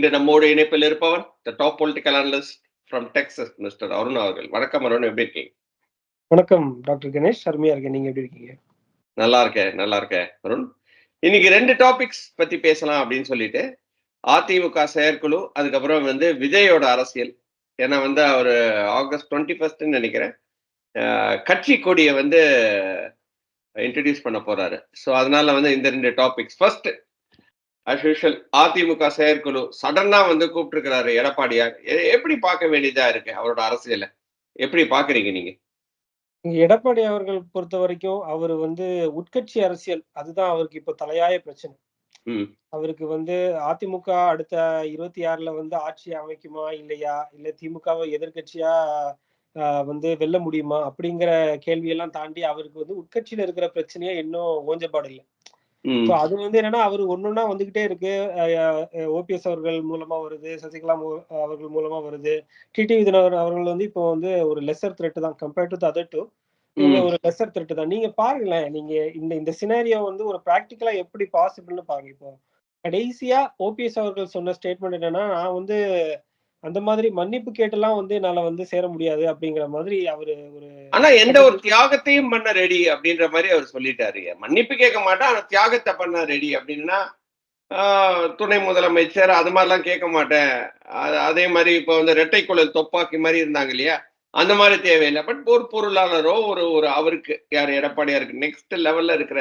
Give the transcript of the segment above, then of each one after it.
இன்று நம்மோடு இணைப்பில் இருப்பவன் the top political analyst from Texas mister Arun அவர்கள். வணக்கம் அருண் எப்படி இருக்கீங்க? வணக்கம் டாக்டர் கணேஷ். அருமையா இருக்கேன். நீங்க எப்படி இருக்கீங்க? நல்லா இருக்கேன் நல்லா இருக்கேன் அருண். இன்னைக்கு ரெண்டு டாபிக்ஸ் பத்தி பேசலாம் அப்படின்னு சொல்லிட்டு அதிமுக செயற்குழு அதுக்கப்புறம் வந்து விஜயோட அரசியல். ஏன்னா வந்து அவர் ஆகஸ்ட் டுவெண்ட்டி ஃபர்ஸ்ட்னு நினைக்கிறேன் கட்சி கொடியை வந்து இன்ட்ரடியூஸ் பண்ண போறாரு. ஸோ அதனால வந்து இந்த ரெண்டு டாபிக்ஸ் ஃபர்ஸ்ட் அஸ் யூஷுவல் அதிமுக செயற்குழு சடனா வந்து கூப்பிட்டுருக்கிறாரு எடப்பாடியார். எப்படி பார்க்க வேண்டியதா இருக்கு அவரோட அரசியலை? எப்படி பாக்குறீங்க நீங்க? எடப்பாடி அவர்கள் பொறுத்த வரைக்கும் அவர் வந்து உட்கட்சி அரசியல் அதுதான் அவருக்கு இப்போ தலையாய பிரச்சனை. அவருக்கு வந்து அதிமுக அடுத்த இருபத்தி ஆறுல வந்து ஆட்சி அமைக்குமா இல்லையா? இல்ல திமுகவை எதிர்கட்சியா வந்து வெல்ல முடியுமா? அப்படிங்கிற கேள்வியெல்லாம் தாண்டி அவருக்கு வந்து உட்கட்சியில இருக்கிற பிரச்சனையே இன்னும் ஓஞ்சப்பாடு இல்லை அது வந்து என்னன்னா அவர் ஒன்னொன்னா வந்துகிட்டே இருக்கு. ஓபிஎஸ் அவர்கள் மூலமா வருது சசிகலா அவர்கள் மூலமா வருது. டிடிவி தினகரன் அவர்கள் வந்து இப்போ வந்து ஒரு லெசர் த்ரெட் தான் கம்பேர்ட் டு அதர் டூ ஒரு லெசர் த்ரெட் தான். நீங்க பாருங்களேன் நீங்க இந்த இந்த சினாரியோ வந்து ஒரு பிராக்டிக்கலா எப்படி பாசிபிள்னு பாருங்க இப்போ. கடைசியா ஓபிஎஸ் அவர்கள் சொன்ன ஸ்டேட்மெண்ட் என்னன்னா நான் வந்து அந்த மாதிரி மன்னிப்பு கேட்டெல்லாம் வந்து என்னால வந்து சேர முடியாது அப்படிங்கிற மாதிரி அவரு ஒரு ஆனா எந்த ஒரு தியாகத்தையும் பண்ண ரெடி அப்படின்ற மாதிரி அவர் சொல்லிட்டாரு. மன்னிப்பு கேட்க மாட்டேன் ஆனா தியாகத்தை பண்ண ரெடி அப்படின்னா துணை முதலமைச்சர் அது மாதிரிலாம் கேட்க மாட்டேன். அதே மாதிரி இப்போ வந்து இரட்டை குழல் துப்பாக்கி மாதிரி இருந்தாங்க இல்லையா? அந்த மாதிரி தேவையில்லை. பட் ஒரு பொருளாளரோ ஒரு ஒரு அவருக்கு யார் எடப்பாடியாருக்கு நெக்ஸ்ட் லெவல்ல இருக்கிற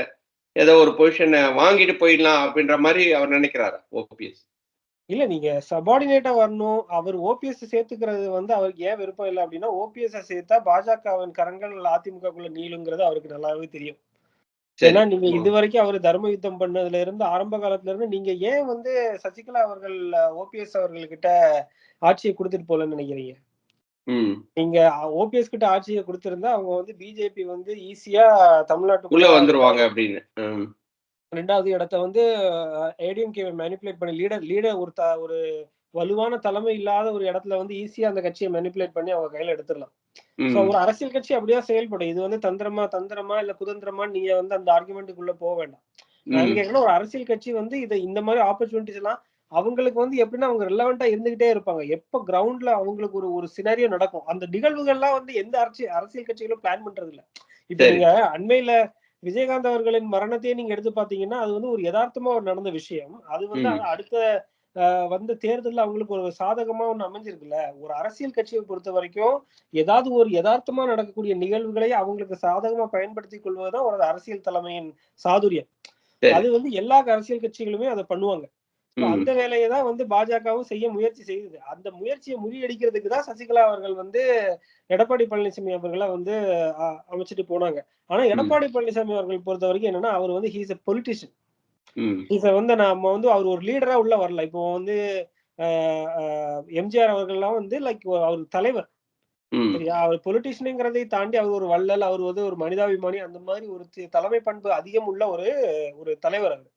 ஏதோ ஒரு பொசிஷனை வாங்கிட்டு போயிடலாம் அப்படின்ற மாதிரி அவர் நினைக்கிறாரா ஓபிஎஸ். இல்ல நீங்க சபார்டினேட்டா வரணும். அவர் ஓபிஎஸ் சேர்த்துக்கிறது வந்து அவருக்கு ஏன் விருப்பம் இல்லை அப்படின்னா ஓபிஎஸ் சேர்த்தா பாஜகவின் கரங்கள் அதிமுகக்குள்ள நீளுங்கிறது அவருக்கு நல்லாவே தெரியும். ஏன்னா நீங்க இது வரைக்கும் அவர் தர்ம யுத்தம் பண்ணதுல இருந்து ஆரம்ப காலத்துல இருந்து நீங்க ஏன் வந்து சசிகலா அவர்கள் ஓபிஎஸ் அவர்கள்கிட்ட ஆட்சியை கொடுத்துட்டு போலன்னு நினைக்கிறீங்க? நீங்க ஓபிஎஸ் கிட்ட ஆட்சியை கொடுத்திருந்தா அவங்க வந்து பிஜேபி வந்து ஈஸியா தமிழ்நாட்டுக்குள்ள வந்துருவாங்க அப்படின்னு. ரெண்டாவது இடத்த வந்து ஏடிஎம்கே மேனிப்புலேட் பண்ணி லீடர் லீடர் ஒரு த ஒரு வலுவான தலைமை இல்லாத ஒரு இடத்துல வந்து ஈஸியா அந்த கட்சியை மேனிப்புலேட் பண்ணி அவங்க கையில எடுத்துடலாம். சோ ஒரு அரசியல் கட்சி அப்படியே செயல்படும். இது வந்து தந்திரமா தந்திரமா இல்ல குதந்திரமா நீங்க வந்து அந்த ஆர்குமெண்ட்டுக்குள்ள போக வேண்டாம். நான் கேட்கணும் ஒரு அரசியல் கட்சி வந்து இதை இந்த மாதிரி ஆப்பர்ச்சுனிட்டிஸ் எல்லாம் அவங்களுக்கு வந்து எப்படின்னா அவங்க ரிலவெண்டா இருந்துகிட்டே இருப்பாங்க. எப்ப கிரவுண்ட்ல அவங்களுக்கு ஒரு ஒரு சினாரியோ நடக்கும் அந்த நிகழ்வுகள்லாம் வந்து எந்த அரசியல் அரசியல் கட்சிகளும் பிளான் பண்றது இல்ல இப்ப. நீங்க அண்மையில விஜயகாந்த் அவர்களின் மரணத்தையே நீங்க எடுத்து பாத்தீங்கன்னா அது வந்து ஒரு யதார்த்தமா ஒரு நடந்த விஷயம் அது வந்து. அடுத்த வந்த தேர்தல்ல அவங்களுக்கு ஒரு சாதகமா ஒண்ணு அமைஞ்சிருக்குல்ல ஒரு அரசியல் கட்சியை பொறுத்த வரைக்கும் ஏதாவது ஒரு யதார்த்தமா நடக்கக்கூடிய நிகழ்வுகளை அவங்களுக்கு சாதகமா பயன்படுத்திக் கொள்வதுதான் ஒரு அரசியல் தலைமையின் சாதுரியம். அது வந்து எல்லா அரசியல் கட்சிகளுமே அதை பண்ணுவாங்க. அந்த வேலையை தான் வந்து பாஜகவும் செய்ய முயற்சி செய்யுது. அந்த முயற்சியை முறியடிக்கிறதுக்கு தான் சசிகலா அவர்கள் வந்து எடப்பாடி பழனிசாமி அவர்களை வந்து அமைச்சிட்டு போனாங்க. ஆனா எடப்பாடி பழனிசாமி அவர்கள் பொறுத்த வரைக்கும் என்னன்னா அவர் வந்து ஹீஸ் எ பொலிட்டிஷியன் இத வந்து நம்ம வந்து அவர் ஒரு லீடரா உள்ள வரல. இப்போ வந்து எம்ஜிஆர் அவர்கள்லாம் வந்து லைக் அவர் தலைவர். சரியா? அவர் பொலிட்டிஷியனுங்கிறதை தாண்டி அவர் ஒரு வள்ளல் அவர் வந்து ஒரு மனிதாபிமானி அந்த மாதிரி ஒரு தலைமை பண்பு அதிகம் உள்ள ஒரு ஒரு தலைவர் அவர்.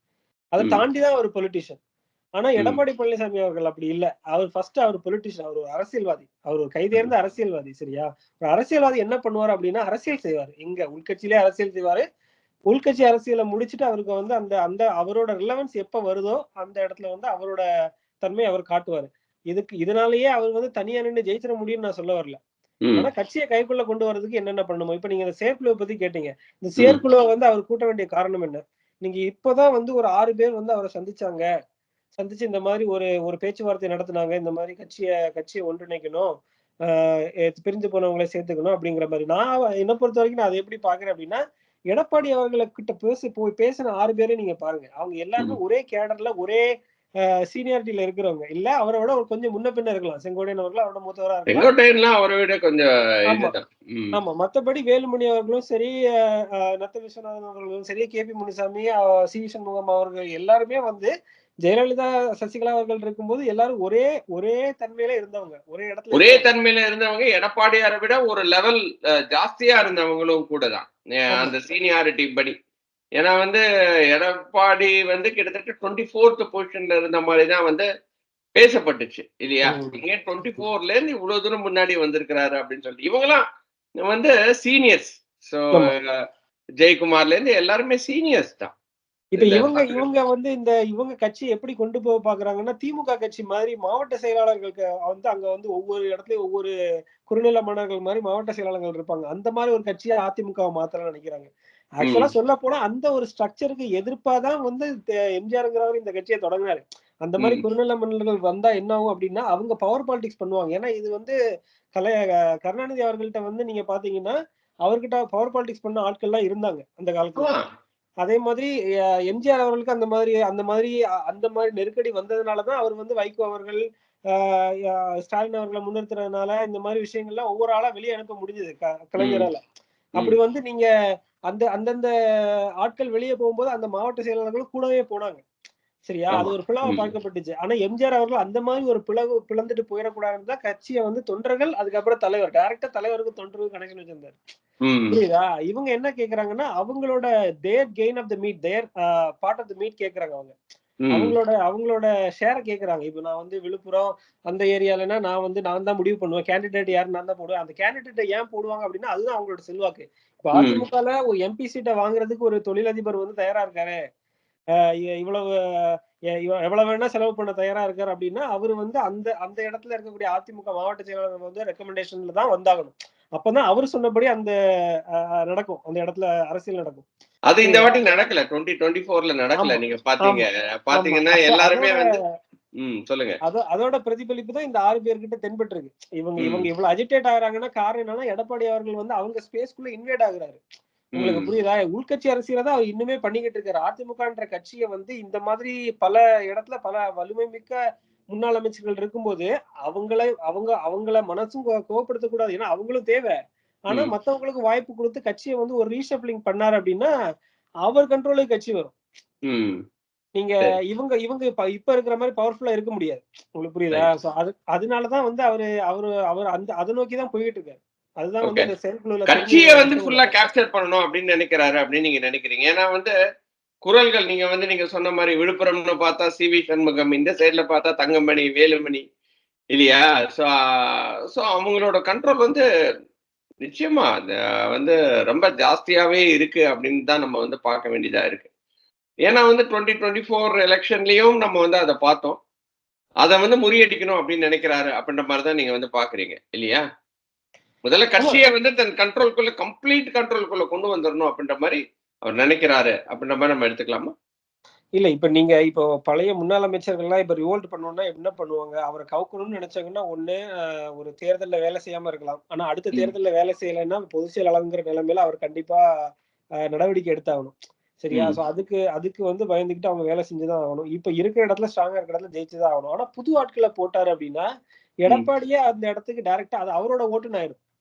அதை ம். தாண்டி தான் ஒரு பொலிட்டிஷியன் ஆனா. எடப்பாடி பழனிசாமி அவர்கள் அப்படி இல்ல. அவர் ஃபர்ஸ்ட் அவர் பொலிட்டிஷியன் அவர் ஒரு அரசியல்வாதி. அவர் ஒரு கைதேர்ந்த அரசியல்வாதி சரியா? ஒரு அரசியல்வாதி என்ன பண்ணுவார் அப்படின்னா அரசியல் செய்வார். எங்க உள்கட்சியிலே அரசியல் செய்வாரு. உள்கட்சி அரசியலை முடிச்சிட்டு அவருக்கு வந்து அந்த அந்த அவரோட ரிலவன்ஸ் எப்ப வருதோ அந்த இடத்துல வந்து அவரோட தன்மை அவர் காட்டுவாரு. இதுக்கு இதனாலேயே அவர் வந்து தனியா நின்று ஜெயிச்சிட முடியும்னு நான் சொல்ல வரல. ஆனா கட்சியை கைக்குள்ள கொண்டு வரதுக்கு என்னென்ன பண்ணணுமோ இப்ப நீங்க இந்த செயற்குழுவை பத்தி கேட்டீங்க. இந்த செயற்குழுவை வந்து அவர் கூட்ட வேண்டிய காரணம் என்ன? நீங்க இப்பதான் வந்து ஒரு ஆறு பேர் வந்து அவரை சந்திச்சாங்க. சந்திச்சு இந்த மாதிரி ஒரு ஒரு பேச்சுவார்த்தை நடத்துனாங்க. இந்த மாதிரி கட்சியை கட்சியை ஒன்றிணைக்கணும். பிரிஞ்சு போனவங்களை சேர்த்துக்கணும் அப்படிங்கிற மாதிரி. நான் என்ன பொறுத்த வரைக்கும் நான் அதை எப்படி பாக்குறேன் அப்படின்னா எடப்பாடி அவர்களை கிட்ட பேசி போய் பேசின ஆறு பேரையும் நீங்க பாருங்க. அவங்க எல்லாருமே ஒரே கேடர்ல ஒரே சீனியாரிட்டியில இருக்கிறவங்க. இல்ல அவரை விட கொஞ்சம் முன்ன பின்ன இருக்கலாம். செங்கோட்டையன் அவர்கள் அவரோட மூத்தவரா இருக்கலாம். அவரை விட கொஞ்சம் ஆமா. மத்தபடி வேலுமணி அவர்களும் சரி நத்த விஸ்வநாதன் அவர்களும் சரி K P Munusamy C Shanmugam அவர்கள் எல்லாருமே வந்து ஜெயலலிதா சசிகலா அவர்கள் இருக்கும்போது எல்லாரும் ஒரே ஒரே தன்மையில இருந்தவங்க ஒரே இடத்துல ஒரே. தன்மையில இருந்தவங்க எடப்பாடியாரை விட ஒரு லெவல் ஜாஸ்தியா இருந்தவங்களும் கூட தான். அந்த சீனியாரிட்டி படி ஏன்னா வந்து எடப்பாடி வந்து கிட்டத்தட்ட டுவெண்ட்டி ஃபோர்த் பொசிஷன்ல இருந்த மாதிரி தான் வந்து பேசப்பட்டுச்சு இல்லையா. இங்க டுவெண்ட்டி ஃபோர்ல இருந்து இவ்வளவு தூரம் முன்னாடி வந்திருக்கிறாரு அப்படின்னு சொல்லிட்டு இவங்கெல்லாம் வந்து சீனியர்ஸ் ஸோ ஆமா. ஜெயக்குமார்ல இருந்து எல்லாருமே சீனியர்ஸ் தான் இப்ப இவங்க இவங்க வந்து இந்த இவங்க கட்சி எப்படி கொண்டு போக பாக்குறாங்கன்னா திமுக கட்சி மாதிரி மாவட்ட செயலாளர்களுக்கு வந்து அங்க வந்து ஒவ்வொரு இடத்துலயும் ஒவ்வொரு குறுநில மன்னர்கள் மாதிரி மாவட்ட செயலாளர்கள் இருப்பாங்க. அந்த மாதிரி ஒரு கட்சியை அதிமுக மாத்தலாம் நினைக்கிறாங்க. ஆக்சுவலா சொல்ல போனா அந்த ஒரு ஸ்ட்ரக்சருக்கு எதிர்ப்பாதான் வந்து எம்ஜிஆர்ங்கிறவர் இந்த கட்சியை தொடங்கினாரு அந்த மாதிரி. குறுநில மன்னர்கள் வந்தா என்ன ஆகும் அப்படின்னா அவங்க பவர் பாலிடிக்ஸ் பண்ணுவாங்க. ஏன்னா இது வந்து கலை கருணாநிதி அவர்கள்ட்ட வந்து நீங்க பாத்தீங்கன்னா அவர்கிட்ட பவர் பாலிடிக்ஸ் பண்ண ஆட்கள்லாம் இருந்தாங்க அந்த காலத்துல. அதே மாதிரி எம்ஜிஆர் அவர்களுக்கு அந்த மாதிரி அந்த மாதிரி அந்த மாதிரி நெருக்கடி வந்ததுனாலதான் அவர் வந்து வைகோ அவர்கள் ஸ்டாலின் அவர்களை முன்னிறுத்துறதுனால இந்த மாதிரி விஷயங்கள்லாம் ஒவ்வொரு ஆளா வெளியே அனுப்ப முடிஞ்சது. கலைஞரால. அப்படி வந்து நீங்க அந்த அந்தந்த ஆட்கள் வெளியே போகும்போது அந்த மாவட்ட செயலாளர்களும் கூடவே போனாங்க. சரியா அது. ஒரு பிளவா. பார்க்கப்பட்டுச்சு ஆனா எம்ஜிஆர் அவர்கள் அந்த மாதிரி ஒரு பிளவு பிளந்துட்டு போயிடக்கூடாதுன்னு தான் கட்சியை வந்து தொண்டர்கள் அதுக்கப்புறம் தலைவர் டைரக்டா தலைவருக்கு தொண்டருக்கு கனெக்ஷன் வச்சிருந்தாரு. புரியுதா இவங்க என்ன கேக்குறாங்கன்னா அவங்களோட their gain of the meat their part of the meat கேக்குறாங்க அவங்க. அவங்களோட அவங்களோட ஷேரை கேக்குறாங்க இப்போ நான் வந்து விழுப்புரம் அந்த ஏரியாலனா நான் வந்து நான் தான் முடிவு பண்ணுவேன் கேண்டிடேட் யாரு நான் தான் போடுவேன் அந்த கேண்டிடேட்டை ஏன் போடுவாங்க அப்படின்னா அதுதான் அவங்களோட செல்வாக்கு இப்போ. அதிமுகல ஒரு எம்பி சீட்டை வாங்குறதுக்கு ஒரு தொழிலதிபர் வந்து தயாரா இருக்காரு இவ்வளவு எவ்வளவு வேணா செலவு பண்ண தயாரா இருக்காரு அப்படின்னா அவர் வந்து அந்த அந்த இடத்துல இருக்கக்கூடிய அதிமுக மாவட்ட செயலாளர் வந்து ரெக்கமெண்டேஷன்ல தான் வந்தாகணும். அப்பதான் அவர் சொன்னபடி அந்த நடக்கும். அந்த இடத்துல அரசியல் நடக்கும். அது இந்த வாட்டி நடக்கல. டுவெண்ட்டி டுவெண்ட்டி ஃபோர்ல நடக்கல. நீங்க பாத்தீங்க. பாத்தீங்கன்னா எல்லாருமே வந்து அதோட பிரதிபலிப்பு தான் இந்த ஆறு பேர்கிட்ட தென்பட்டிருக்கு. இவங்க ம். இவங்க இவ்வளவு அஜிடேட் ஆகுறாங்கன்னா காரணம் என்னன்னா எடப்பாடி அவர்கள் வந்து அவங்க ஸ்பேஸ்க்குள்ள இன்வேட் ஆகுறாரு. உங்களுக்கு. புரியுதா? உள்கட்சி அரசியல தான் அவர் இன்னுமே பண்ணிக்கிட்டு இருக்காரு. அதிமுகன்ற கட்சியை வந்து இந்த மாதிரி பல இடத்துல பல வலிமை மிக்க முன்னாள் அமைச்சர்கள் இருக்கும்போது அவங்கள அவங்க அவங்கள மனசும் கோவப்படுத்த கூடாது ஏன்னா அவங்களும் தேவை. ஆனா. மத்தவங்களுக்கு வாய்ப்பு கொடுத்து கட்சியை வந்து ஒரு ரீஷப்ளிங் பண்ணாரு அப்படின்னா அவர் கண்ட்ரோலுக்கு கட்சி வரும். நீங்க. இவங்க இவங்க இப்ப இப்ப இருக்கிற மாதிரி பவர்ஃபுல்லா இருக்க முடியாது. உங்களுக்கு புரியுதா? அதனாலதான் வந்து அவரு அவரு அவர் அந்த அதை நோக்கி தான் போயிட்டு இருக்காரு. அதுதான் கட்சியை வந்து ஃபுல்லா கேப்சர் பண்ணணும் அப்படின்னு நினைக்கிறாரு அப்படின்னு நீங்க நினைக்கிறீங்க. ஏன்னா வந்து குரல்கள் நீங்க வந்து நீங்க சொன்ன மாதிரி விழுப்புரம்னு பார்த்தா சி வி சண்முகம் இந்த சைடுல பார்த்தா தங்கமணி வேலுமணி இல்லையா? ஸோ ஸோ அவங்களோட கண்ட்ரோல் வந்து நிச்சயமா வந்து ரொம்ப ஜாஸ்தியாவே இருக்கு அப்படின்னு தான் நம்ம வந்து பார்க்க வேண்டியதா இருக்கு. ஏன்னா வந்து டுவெண்ட்டி டுவெண்ட்டி ஃபோர் எலெக்ஷன்லயும் நம்ம வந்து அதை பார்த்தோம். அதை வந்து முறியடிக்கணும் அப்படின்னு நினைக்கிறாரு அப்படின்ற மாதிரி தான் நீங்க வந்து பாக்குறீங்க இல்லையா? முதல்ல கட்சியை வந்து தன் கண்ட்ரோல்குள்ள கம்ப்ளீட் கண்ட்ரோல்குள்ள கொண்டு வந்துடணும் அப்படின்ற மாதிரி அவர் நினைக்கிறாரு. அப்படின்ற மாதிரி நம்ம எடுத்துக்கலாமா? இல்ல இப்ப நீங்க இப்போ பழைய முன்னாள் அமைச்சர்கள்லாம் இப்ப ரிவோல்ட் பண்ணணும்னா என்ன பண்ணுவாங்க? அவரை கவுக்கணும்னு நினைச்சாங்கன்னா ஒண்ணு ஒரு தேர்தல்ல வேலை செய்யாம இருக்கலாம். ஆனா அடுத்த. தேர்தல்ல வேலை செய்யலைன்னா பொதுச் செயலாளருங்கிற நிலைமையில அவர் கண்டிப்பா நடவடிக்கை எடுத்தாகணும். சரியா. சோ அதுக்கு அதுக்கு வந்து பயந்துகிட்டு அவங்க வேலை செஞ்சுதான் ஆகணும். இப்ப இருக்கிற இடத்துல ஸ்ட்ராங்கா இருக்கிற இடத்துல ஜெயிச்சுதான் ஆகணும். ஆனா புது ஆட்களை போட்டாரு அப்படின்னா எடப்பாடியே அந்த இடத்துக்கு டைரக்டா அது அவரோட ஓட்டுன்னு ஆயிடும் ம்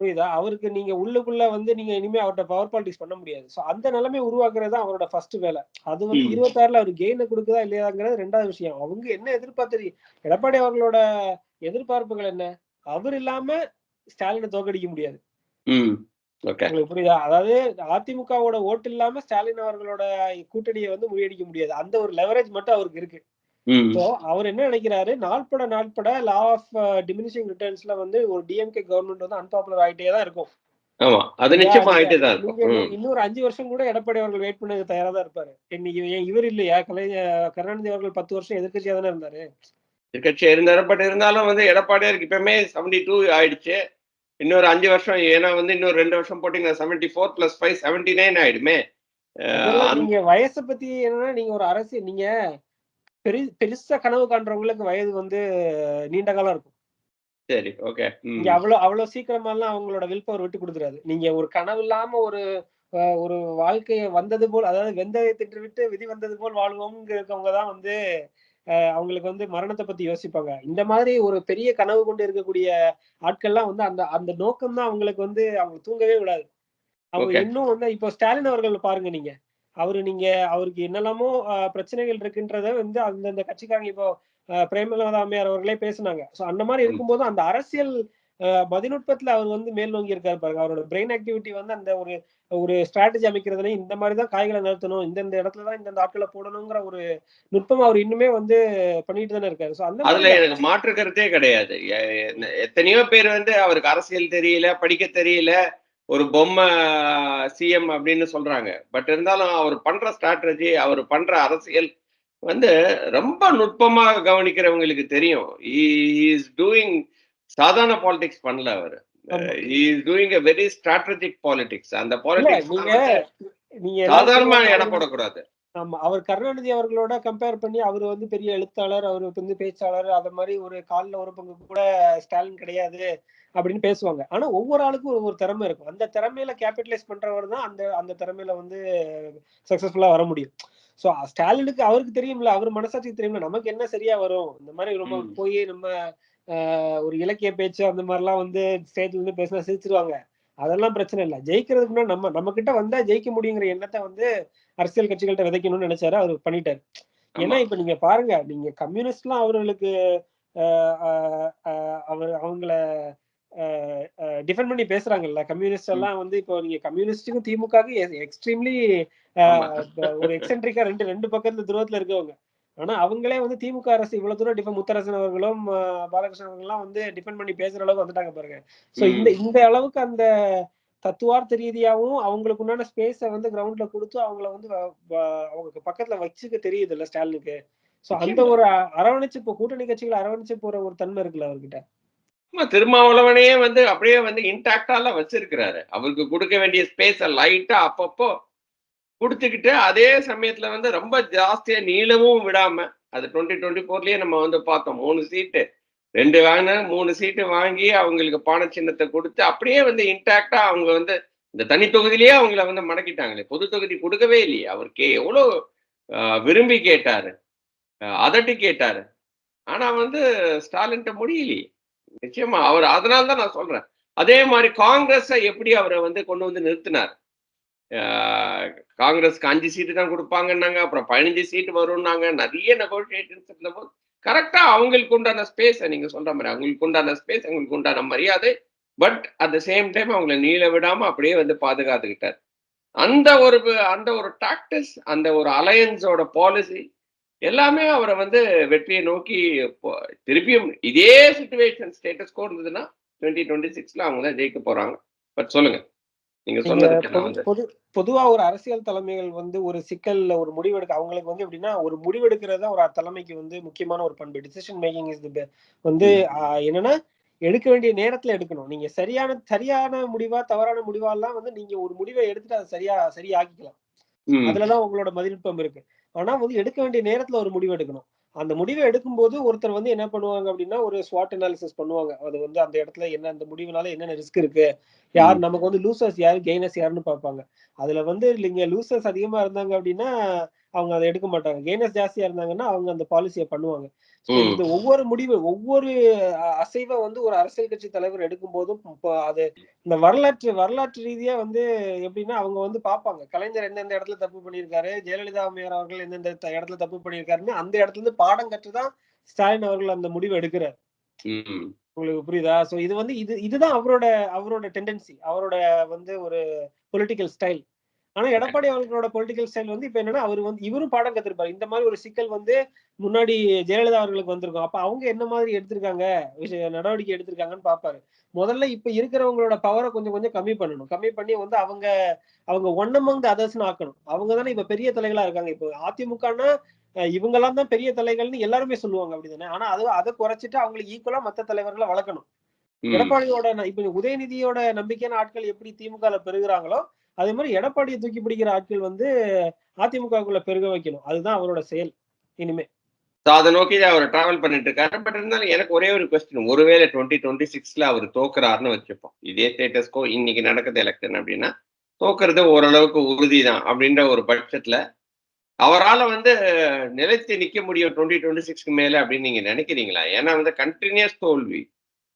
புரியுதா? அவருக்கு நீங்க உள்ளுக்குள்ள வந்து நீங்க இனிமே அவர்ட்ட பவர் பாலிடிக்ஸ் பண்ண முடியாது. சோ அந்த நிலைமை உருவாக்குறது தான் அவரோட ஃபர்ஸ்ட் வேலை. அது வந்து. இருபத்தாறுல அவர் கெயின கொடுக்குதா இல்லையாங்கிறது ரெண்டாவது விஷயம். அவங்க என்ன எதிர்பார்த்து எடப்பாடி அவர்களோட எதிர்பார்ப்புகள் என்ன? அவர் இல்லாம ஸ்டாலினை தோக்கடிக்க முடியாது. உங்களுக்கு புரியுதா? அதாவது அதிமுகவோட ஓட்டு இல்லாம ஸ்டாலின் அவர்களோட கூட்டணியை வந்து முறியடிக்க முடியாது. அந்த ஒரு லெவரேஜ் மட்டும் அவருக்கு இருக்கு. ஸோ அவர் என்ன நினைக்கிறாரு? நாட்பட நாட்பட லா ஆஃப் டிமினிஷிங் ரிட்டர்ன்ஸ்ல வந்து ஒரு டிஎம்கே கவர்மெண்ட் வந்து அன்பாப்புலர் ஆயிட்டே தான் இருக்கும். இன்னொரு அஞ்சு வருஷம் கூட எடப்பாடி அவர்கள் வெயிட் பண்ண தயாரா தான் இருப்பாரு. இன்னைக்கு இவர் இல்லையா? கலை கருணாநிதி அவர்கள் பத்து வருஷம் எதிர்க்கட்சியா தானே இருந்தாரு? எதிர்க்கட்சி இருந்தாரு பட் இருந்தாலும் வந்து எடப்பாடியாருக்கு இப்பவுமே செவன்டி டூ ஆயிடுச்சு. இன்னொரு அஞ்சு வருஷம் ஏன்னா வந்து இன்னொரு ரெண்டு வருஷம் போட்டீங்கன்னா seventy four plus five seventy nine ஆயிடுமே நீங்க வயசை பத்தி என்னன்னா நீங்க ஒரு அரசியல் நீங்க பெரு பெருசா கனவு காண்றவங்களுக்கு வயது வந்து நீண்ட காலம் இருக்கும். சரி ஓகே நீங்க அவ்வளவு அவ்வளவு சீக்கிரமாலாம் அவங்களோட வில் பவர் விட்டு கொடுத்துறாரு நீங்க ஒரு கனவு இல்லாம ஒரு ஒரு வாழ்க்கைய வந்தது போல் அதாவது வெந்ததை தின்று விட்டு விதி வந்தது போல் வாழ்வோங்கிறவங்க தான் வந்து அஹ், அவங்களுக்கு வந்து மரணத்தை பத்தி யோசிப்பாங்க. இந்த மாதிரி ஒரு பெரிய கனவு கொண்டு இருக்கக்கூடிய ஆட்கள்லாம் வந்து அந்த அந்த நோக்கம் தான் அவங்களுக்கு வந்து அவங்க தூங்கவே விடாது. அவங்க. இன்னும் வந்து இப்போ ஸ்டாலின் அவர்கள் பாருங்க நீங்க. அவரு நீங்க அவருக்கு என்னெல்லாமோ பிரச்சனைகள் இருக்குன்றத வந்து அந்தந்த கட்சிக்காரங்க இப்போ பிரேமலதா அம்மையார் அவர்களே பேசுனாங்க. சோ அந்த மாதிரி. இருக்கும்போது அந்த அரசியல் மதிநுட்பத்துல அவர் வந்து மேல் நோங்கி இருக்காரு பாருங்க. அவரோட பிரெயின் ஆக்டிவிட்டி வந்து அந்த ஒரு ஒரு ஸ்ட்ராட்டஜி அமைக்கிறதுல இந்த மாதிரி தான் காய்களை நிறுத்தணும் இந்தந்த இடத்துல தான் இந்தந்த ஆட்களை போடணுங்கிற ஒரு நுட்பம் அவர் இன்னுமே வந்து பண்ணிட்டு தானே இருக்காரு. சோ அந்த அதுல எனக்கு மாற்று கருத்தே கிடையாது எத்தனையோ பேர் வந்து அவருக்கு அரசியல் தெரியல படிக்க தெரியல ஒரு பொம்மை சிஎம் அப்படின்னு சொல்றாங்க. பட் இருந்தாலும் அவர் பண்ற ஸ்ட்ராட்டஜி அவர் பண்ற அரசியல் வந்து ரொம்ப நுட்பமா கவனிக்கிறவங்களுக்கு தெரியும். இஸ் டூயிங் சாதாரண பாலிடிக்ஸ் பண்ணல அவர். Is doing very strategic politics அந்த பாலிடிக்ஸ் சாதாரணமா இடம் போடக்கூடாது. ஆமா. அவர் கருணாநிதி அவர்களோட கம்பேர் பண்ணி அவர் வந்து பெரிய எழுத்தாளர் அவர் வந்து பேச்சாளர் அத மாதிரி ஒரு காலில் ஒரு பங்கு கூட ஸ்டாலின் கிடையாது அப்படின்னு பேசுவாங்க. ஆனா ஒவ்வொரு ஆளுக்கும் ஒரு திறமை இருக்கும். அந்த திறமையில கேபிட்டலைஸ் பண்றவர் தான் அந்த அந்த திறமையில வந்து சக்சஸ்ஃபுல்லா வர முடியும். சோ ஸ்டாலினுக்கு அவருக்கு தெரியும்ல அவர் மனசாட்சிக்கு தெரியும்ல நமக்கு என்ன சரியா வரும்? இந்த மாதிரி ரொம்ப போய் நம்ம ஒரு இலக்கிய பேச்சு அந்த மாதிரிலாம் வந்து ஸ்டேஜ்ல இருந்து பேசினா சிரிச்சிருவாங்க. அதெல்லாம் பிரச்சனை இல்லை. ஜெயிக்கிறதுக்கு முன்னாடி நம்ம நம்ம கிட்ட வந்தா ஜெயிக்க முடியுங்கிற எண்ணத்தை வந்து அரசியல் கட்சிகள்கிட்ட விதைக்கணும்னு நினைச்சாரு அவர் பண்ணிட்டாரு. ஏன்னா இப்ப நீங்க பாருங்க நீங்க கம்யூனிஸ்ட்லாம் அவர்களுக்கு அவர் அவங்கள டிஃபெண்ட் பண்ணி பேசுறாங்கல்ல கம்யூனிஸ்ட் எல்லாம் வந்து இப்போ நீங்க கம்யூனிஸ்டுக்கும் திமுகவுக்கு எக்ஸ்ட்ரீம்லி ஒரு எக்ஸென்ட்ரிக்கா ரெண்டு ரெண்டு பக்கத்துல துருவத்துல இருக்கவங்க. ஆனா அவங்களே வந்து திமுக அரசு இவ்வளவு தூரம் டிஃபன் முத்தரசன் அவர்களும் பாலகிருஷ்ணன் அவர்களும் வந்து டிஃபெண்ட் பண்ணி பேசுற அளவுக்கு வந்துட்டாங்க பாருங்க. சோ இந்த இந்த அளவுக்கு அந்த தத்துவார்த்த ரீதியாவும் அவங்களுக்கு உண்டான ஸ்பேஸ வந்து கிரவுண்ட்ல கொடுத்து அவங்கள வந்து அவங்க பக்கத்துல வச்சுக்க தெரியுது இல்ல ஸ்டாலினுக்கு. சோ அந்த ஒரு அரவணைச்சு இப்போ கூட்டணி கட்சிகள் அரவணைச்சு போற ஒரு தன்மை இருக்குல்ல அவர்கிட்ட? திருமாவளவனையே வந்து அப்படியே வந்து இன்டாக்டால வச்சிருக்கிறாரு. அவருக்கு கொடுக்க வேண்டிய ஸ்பேஸ லைட்டா அப்பப்போ கொடுத்துக்கிட்டு அதே சமயத்துல வந்து ரொம்ப ஜாஸ்தியா நீளமும் விடாம அது டுவெண்ட்டி டுவெண்ட்டி ஃபோர்லயே நம்ம வந்து பார்த்தோம். மூணு சீட்டு ரெண்டு வாங்கின மூணு சீட்டு வாங்கி அவங்களுக்கு பான சின்னத்தை கொடுத்து அப்படியே வந்து இன்டாக்டா அவங்க வந்து இந்த தனி தொகுதியிலேயே அவங்கள வந்து மடக்கிட்டாங்களே. பொது தொகுதி கொடுக்கவே இல்லையே. அவர் கே எவ்வளோ விரும்பி கேட்டாரு. அதட்டி கேட்டாரு. ஆனா வந்து ஸ்டாலின்ட்ட முடியலையே. நிச்சயமா அவர் அதனால தான் நான் சொல்றேன். அதே மாதிரி காங்கிரஸை எப்படி அவரை வந்து கொண்டு வந்து நிறுத்தினார்? காங்கிரஸ்க்கு அஞ்சு சீட்டு தான் கொடுப்பாங்கன்னாங்க. அப்புறம் பதினஞ்சு சீட்டு வரும்னாங்க. நிறைய நெகோசியேஷன்ஸ் இருந்தபோது கரெக்டா அவங்களுக்கு உண்டான ஸ்பேஸை நீங்க சொல்ற மாதிரி அவங்களுக்கு உண்டான ஸ்பேஸ் அவங்களுக்கு உண்டான மரியாதை but at the same time அவங்கள நீள விடாம அப்படியே வந்து பாதுகாத்துக்கிட்டார். அந்த ஒரு அந்த ஒரு டாக்டிஸ் அந்த ஒரு அலையன்ஸோட பாலிசி எல்லாமே அவரை வந்து வெற்றியை நோக்கி திருப்பியும் இதே சுச்சுவேஷன் ஸ்டேட்டஸ்கோ இருந்ததுன்னா டுவெண்ட்டி டுவெண்ட்டி சிக்ஸ்ல அவங்க தான் ஜெயிக்க போறாங்க. பட் சொல்லுங்க. பொது பொதுவா ஒரு அரசியல் தலைமைகள் வந்து ஒரு சிக்கல்ல ஒரு முடிவெடுக்க அவங்களுக்கு வந்து எப்படின்னா ஒரு முடிவெடுக்கிறதா ஒரு தலைமைக்கு வந்து முக்கியமான ஒரு பண்பு. டிசிஷன் மேக்கிங் இஸ் வந்து என்னன்னா எடுக்க வேண்டிய நேரத்துல எடுக்கணும். நீங்க சரியான சரியான முடிவா தவறான முடிவா எல்லாம் வந்து நீங்க ஒரு முடிவை எடுத்துட்டு அதை சரியா சரியாக்கிக்கலாம். அதுலதான் உங்களோட மதிநுட்பம் இருக்கு. ஆனா வந்து எடுக்க வேண்டிய நேரத்துல ஒரு முடிவு எடுக்கணும் அந்த முடிவை எடுக்கும்போது ஒருத்தர் வந்து என்ன பண்ணுவாங்க அப்படின்னா ஒரு ஸ்வாட் அனாலிசிஸ் பண்ணுவாங்க. அது வந்து அந்த இடத்துல என்ன அந்த முடிவுனால என்னென்ன ரிஸ்க் இருக்கு? யார் நமக்கு வந்து லூசர்ஸ் யாரு கெய்னர்ஸ் யாருன்னு பார்ப்பாங்க. அதுல வந்து நீங்க லூசர்ஸ் அதிகமா இருந்தாங்க அப்படின்னா அவங்க அதை எடுக்க மாட்டாங்க. கெய்னர்ஸ் ஜாஸ்தியா இருந்தாங்கன்னா அவங்க அந்த பாலிசியை பண்ணுவாங்க. இந்த ஒவ்வொரு முடிவு ஒவ்வொரு அசைவை வந்து ஒரு அரசியல் கட்சி தலைவர் எடுக்கும் போதும் அது இந்த வரலாற்று வரலாற்று ரீதியா வந்து எப்படின்னா அவங்க வந்து பார்ப்பாங்க. கலைஞர் எந்தெந்த இடத்துல தப்பு பண்ணியிருக்காரு ஜெயலலிதா அம்மையார் அவர்கள் எந்தெந்த இடத்துல தப்பு பண்ணியிருக்காருன்னு அந்த இடத்துல இருந்து பாடம் கற்றுதான் ஸ்டாலின் அவர்கள் அந்த முடிவு எடுக்கிறார். உங்களுக்கு புரியுதா? சோ இது வந்து இது இதுதான் அவரோட அவரோட டெண்டன்சி அவரோட வந்து ஒரு பொலிட்டிக்கல் ஸ்டைல் ஆனா எடப்பாடி அவர்களோட பொலிட்டிக்கல் ஸ்டைல் வந்து இப்ப என்னன்னா அவர் வந்து இவரும் பாடம் கத்திருப்பாரு. இந்த மாதிரி ஒரு சிக்கல் வந்து முன்னாடி ஜெயலலிதா அவர்களுக்கு வந்திருக்கும். அப்ப அவங்க என்ன மாதிரி எடுத்திருக்காங்க? நடவடிக்கை எடுத்திருக்காங்கன்னு பாப்பாரு. முதல்ல இப்ப இருக்கிறவங்களோட பவரை கொஞ்சம் கொஞ்சம் கம்மி பண்ணணும். கம்மி பண்ணி வந்து அவங்க அவங்க ஒன் அமங் அதர்ஸ்னு ஆக்கணும். அவங்க தானே இப்ப பெரிய தலைகளா இருக்காங்க. இப்போ அதிமுகனா இவங்க எல்லாம் தான் பெரிய தலைகள்னு எல்லாருமே சொல்லுவாங்க அப்படிதானே. ஆனா அது அதை குறைச்சிட்டு அவங்களுக்கு ஈக்குவலா மத்த தலைவர்களை வளர்க்கணும். எடப்பாடியோட இப்ப உதயநிதியோட நம்பிக்கையான ஆட்கள் எப்படி திமுக பெறுகிறாங்களோ அதே மாதிரி எடப்பாடியை தூக்கி பிடிக்கிற ஆட்கள் வந்து அதிமுகவுக்குள்ள பெருக வைக்கணும். அதுதான் அவரோட செயல். இனிமே. அதை நோக்கி அவர் டிராவல் பண்ணிட்டு இருக்காரு. பட் இருந்தாலும் எனக்கு ஒரே ஒரு கொஸ்டின் ஒருவேளை டுவெண்ட்டி டுவெண்ட்டி சிக்ஸ்ல அவர் தோக்குறாருன்னு வச்சுப்போம். இதே ஸ்டேட்டஸ்கோ இன்னைக்கு நடக்குது எலெக்ஷன் அப்படின்னா தோக்குறது ஓரளவுக்கு உறுதி தான் அப்படின்ற ஒரு பட்சத்துல அவரால் வந்து நிலைத்து நிற்க முடியும் டுவெண்ட்டி டுவெண்ட்டி சிக்ஸ்க்கு மேலே அப்படின்னு நீங்க நினைக்கிறீங்களா? ஏன்னா வந்து கண்டினியூஸ் தோல்வி.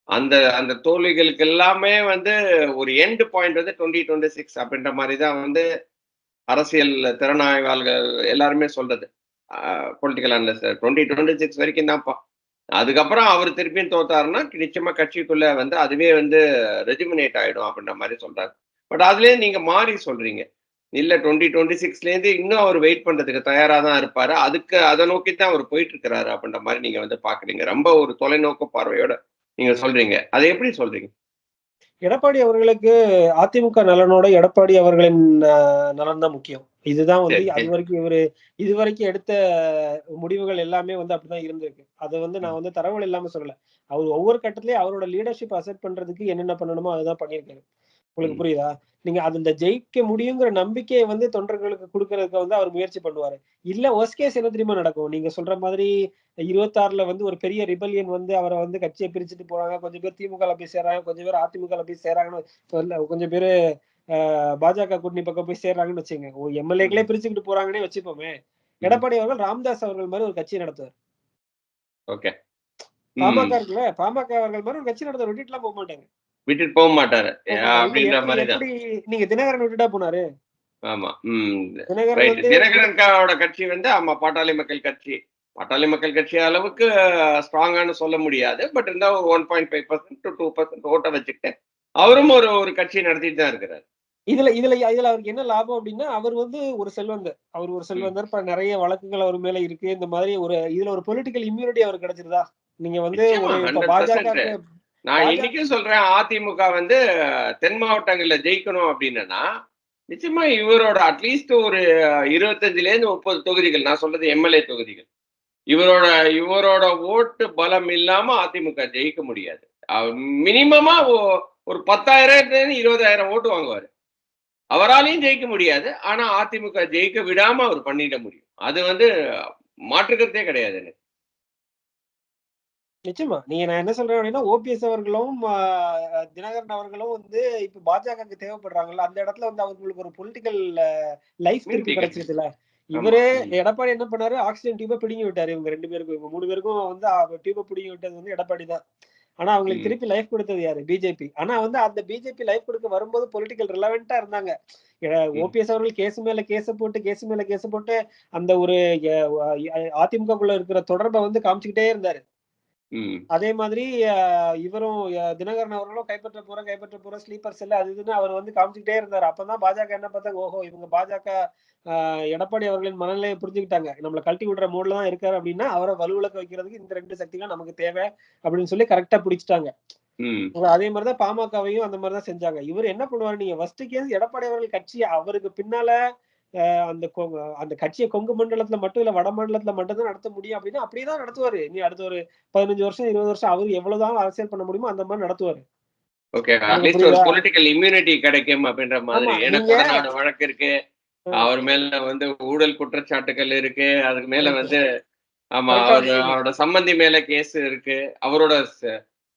அந்த அந்த தோல்விகளுக்கு எல்லாமே வந்து ஒரு எண்டு பாயிண்ட் வந்து டுவெண்ட்டி டுவெண்ட்டி சிக்ஸ் அப்படின்ற மாதிரி தான் வந்து அரசியல் திறனாய்வாளர்கள் எல்லாருமே சொல்றது. Political analyst twenty twenty six வரைக்கும் தான்ப்பா. அதுக்கப்புறம் அவர் திருப்பியும் தோத்தாருன்னா நிச்சயமா கட்சிக்குள்ள வந்து அதுவே வந்து ரெஜிமினேட் ஆயிடும் அப்படின்ற மாதிரி சொல்றாரு. பட் அதுலேயே நீங்க மாறி சொல்றீங்க. இல்ல டுவெண்ட்டி டுவெண்ட்டி சிக்ஸ்லேருந்து இன்னும் அவர் வெயிட் பண்றதுக்கு தயாரா தான் இருப்பாரு. அதுக்கு அதை நோக்கி தான் அவர் போயிட்டு இருக்கிறாரு அப்படின்ற மாதிரி நீங்க வந்து பாக்குறீங்க. ரொம்ப ஒரு தொலைநோக்கு பார்வையோட நீங்க சொல்றீங்க. அதை எப்படி சொல்றீங்க? எடப்பாடி அவர்களுக்கு அதிமுக நலனோட எடப்பாடி அவர்களின் நலன் தான் முக்கியம். இதுதான் வந்து அது. வரைக்கும் இவரு இது வரைக்கும் எடுத்த முடிவுகள் எல்லாமே வந்து அப்படிதான் இருந்திருக்கு. அதை வந்து நான் வந்து தரவுகள் இல்லாம சொல்லல. அவர் ஒவ்வொரு கட்டத்திலயும் அவரோட லீடர்ஷிப் அசெட் பண்றதுக்கு என்னென்ன பண்ணணுமோ அதுதான் பண்ணியிருக்காரு. உங்களுக்கு. புரியுதா? நீங்க அது இந்த ஜெயிக்க முடியுங்கிற நம்பிக்கையை வந்து தொண்டர்களுக்கு கொடுக்கறதுக்கு வந்து அவர் முயற்சி பண்ணுவாரு. இல்ல ஒர்ஸ்ட் கேஸ் என்ன தெரியுமா நடக்கும்? நீங்க சொல்ற மாதிரி இருபத்தாறுல வந்து ஒரு பெரிய ரிபல்லியன் வந்து அவரை வந்து கட்சியை பிரிச்சுட்டு போறாங்க. கொஞ்சம் பேர் திமுக போய் சேராங்க. கொஞ்சம் பேர் அதிமுக போய் சேராங்கன்னு சொல்ல கொஞ்சம் பேரு பாஜக கூட்டணி பக்கம் போய் சேர்றாங்கன்னு வச்சுங்க எம்எல்ஏக்களே பிரிச்சுக்கிட்டு போறாங்கன்னே வச்சுப்போமே. எடப்பாடி அவர்கள் ராமதாஸ் அவர்கள் மாதிரி ஒரு கட்சி நடத்துவார். ஓகே. பாமக இருக்குல்ல? பாமக அவர்கள் மாதிரி ஒரு கட்சி நடத்த விட்டுட்டுலாம் போக மாட்டாங்க. விட்டுட்டு போக மாட்டாரு. அப்படின்ற மாதிரி நீங்க தினகரன் விட்டுட்டா போனாரு? ஆமா ம் தினகரன் ரைட் வந்து தினகரன்காவோட கட்சி வந்து ஆமா பாட்டாளி மக்கள் கட்சி. பாட்டாளி மக்கள் கட்சி அளவுக்கு ஸ்ட்ராங்கானு சொல்ல முடியாது. பட் இருந்தா ஒரு one point five percent to two percent ஓட்ட வச்சுக்கிட்டு அவரும் ஒரு ஒரு கட்சி நடத்திட்டு தான் இருக்கிறாரு. இதுல இதுல இதுல அவருக்கு என்ன லாபம் அப்படின்னா அவர் வந்து ஒரு செல்வந்தர். அவர் ஒரு செல்வந்தர். இப்ப நிறைய வழக்குகள் அவர் மேல இருக்கு. இந்த மாதிரி ஒரு இதுல ஒரு பொலிட்டிக்கல் இம்யூனிட்டி அவருக்கு கிடைச்சிருதா? நீங்க வந்து நிச்சயமா, ஒரு இப்ப 100% பாஜக நான் இன்னைக்கும் சொல்றேன் அதிமுக வந்து தென் மாவட்டங்கள்ல ஜெயிக்கணும் அப்படின்னா நிச்சயமா இவரோட அட்லீஸ்ட் ஒரு இருபத்தஞ்சுல இருந்து முப்பது தொகுதிகள் நான் சொல்றது எம்எல்ஏ தொகுதிகள். இவரோட இவரோட ஓட்டு பலம் இல்லாம அதிமுக ஜெயிக்க முடியாது. மினிமமா ஒரு பத்தாயிரம் இருபதாயிரம் ஓட்டு வாங்குவாரு. அவராலையும் ஜெயிக்க முடியாது ஆனா அதிமுக ஜெயிக்க விடாம அவர் பண்ணிட முடியும். அது வந்து மாற்றுக்கிறதே கிடையாது எனக்கு. நிச்சயமா நீங்க நான் என்ன சொல்றேன் அப்படின்னா ஓபிஎஸ் அவர்களும் தினகரன் அவர்களும் வந்து இப்ப பாஜகவுக்கு தேவைப்படுறாங்கல்ல அந்த இடத்துல வந்து அவங்களுக்கு ஒரு பொலிட்டிக்கல் லைஃப் திருப்பி. கிடைச்சிருதுல இவரே. எடப்பாடி என்ன பண்ணாரு ஆக்சிஜன் டியூபை பிடிங்கி விட்டாரு இவங்க ரெண்டு பேருக்கும் இவங்க மூணு பேருக்கும் வந்து டியூபை பிடிங்கி விட்டது வந்து எடப்பாடி தான் ஆனா அவங்களுக்கு. திருப்பி லைஃப் கொடுத்தது யாரு பிஜேபி ஆனா வந்து அந்த பிஜேபி லைஃப் கொடுக்க வரும்போது பொலிட்டிக்கல் ரிலவெண்டா இருந்தாங்க ஓபிஎஸ் அவர்கள் கேஸ் மேல கேஸ் போட்டு கேஸ் மேல கேஸ் போட்டு அந்த ஒரு அதிமுகக்குள்ள இருக்கிற தொடர்பை வந்து காமிச்சுக்கிட்டே இருந்தாரு அதே மாதிரி இவரும் தினகரன் அவர்களும் கைப்பற்ற போற கைப்பற்ற போற ஸ்லீப்பர் செல் அது இதுன்னு அவர் வந்து காமிச்சுக்கிட்டே இருந்தாரு. அப்பதான் பாஜக என்ன பார்த்தாங்க ஓஹோ இவங்க பாஜக எடப்பாடி அவர்களின் மனநிலையை புரிஞ்சுக்கிட்டாங்க. நம்மள கழட்டி விடுற மூட்ல தான் இருக்காரு அப்படின்னா அவரை வலுவிளக்க வைக்கிறதுக்கு இந்த ரெண்டு சக்திகள் நமக்கு தேவை அப்படின்னு சொல்லி கரெக்டா பிடிச்சிட்டாங்க. அதே மாதிரிதான் பாமகவையும் அந்த மாதிரிதான் செஞ்சாங்க. இவர் என்ன பண்ணுவாரு நீங்க ஃபர்ஸ்ட் கேஸ் எடப்பாடி அவர்கள் கட்சி அவருக்கு பின்னால அந்த அந்த கட்சியை கொங்கு மண்டலத்துல மட்டும் இல்ல வட மண்டலத்துல மட்டும் தான் நடத்த முடியும் அப்படின்னா அப்படியேதான் நடத்துவாரு. நீ அடுத்த ஒரு பதினஞ்சு வருஷம் இருபது வருஷம் அவர் எவ்வளவுதான் அரசியல் பண்ண முடியுமோ அந்த மாதிரி நடத்துவாரு. ஓகே அட்லீஸ்ட் ஒரு? பொலிட்டிக்கல் இம்யூனிட்டி கிடைக்கும் அப்படின்ற மாதிரி. கொடநாடு வழக்கு இருக்கு. அவர் மேல வந்து ஊழல் குற்றச்சாட்டுகள் இருக்கு. அதுக்கு மேல வந்து ஆமா. அவரோட சம்பந்தி மேல கேஸ் இருக்கு. அவரோட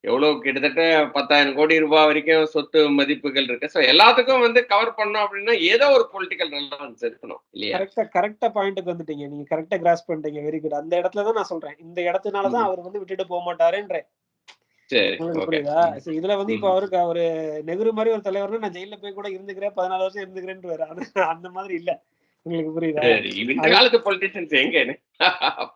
எவ்வளவு கிட்டத்தட்ட பத்தாயிரம் கோடி ரூபாய் வரைக்கும் சொத்து மதிப்புகள் இருக்கு. சோ எல்லாத்துக்கும் வந்து கவர் பண்ணோம் அப்படின்னா ஏதோ ஒரு பொலிட்டிக்கல் ரெலவன்ஸ் இருக்கணும் இல்லையா? கரெக்டா கரெக்டா பாயிண்ட்டுக்கு வந்துட்டீங்க. நீங்க கரெக்டா கிராஸ் பண்ணிட்டீங்க. வெரி குட் அந்த இடத்துல தான் நான் சொல்றேன். இந்த இடத்துனாலதான் அவர் வந்து விட்டுட்டு போக மாட்டாருன்றேன். புரியுதா? இதுல வந்து இப்ப. அவருக்கு அவரு நெஹ்ரு மாதிரி ஒரு தலைவர்னா நான் ஜெயில போய் கூட இருந்துக்கிறேன். பதினாலு வருஷம் இருந்துக்கிறேன்னு வேற அந்த மாதிரி இல்ல. உங்களுக்கு புரியுதா? இந்த காலத்து பொலிட்டிஷியன்ஸ் எங்க?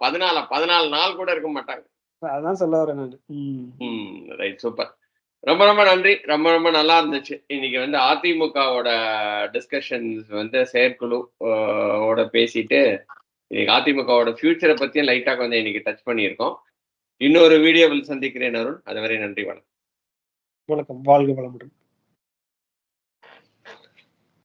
பதினாலு பதினாலு நாள் கூட இருக்க மாட்டாங்க. அதான் சொல்ல வரேன் நான். ம். ரைட் சூப்பர் ரொம்ப ரொம்ப நன்றி. ரொம்ப ரொம்ப நல்லா இருந்துச்சு. இன்னைக்கு வந்து அதிமுகவோட டிஸ்கஷன்ஸ் வந்து செயற்குழு ஓட பேசிட்டு இன்னைக்கு அதிமுகவோட ஃபியூச்சரை பத்தியும் லைட்டா கொஞ்சம் இன்னைக்கு டச் பண்ணியிருக்கோம். இன்னொரு வீடியோவில் சந்திக்கிறேன் அருண். அதுவரை நன்றி வணக்கம். வணக்கம். வாழ்க வளமுடன்.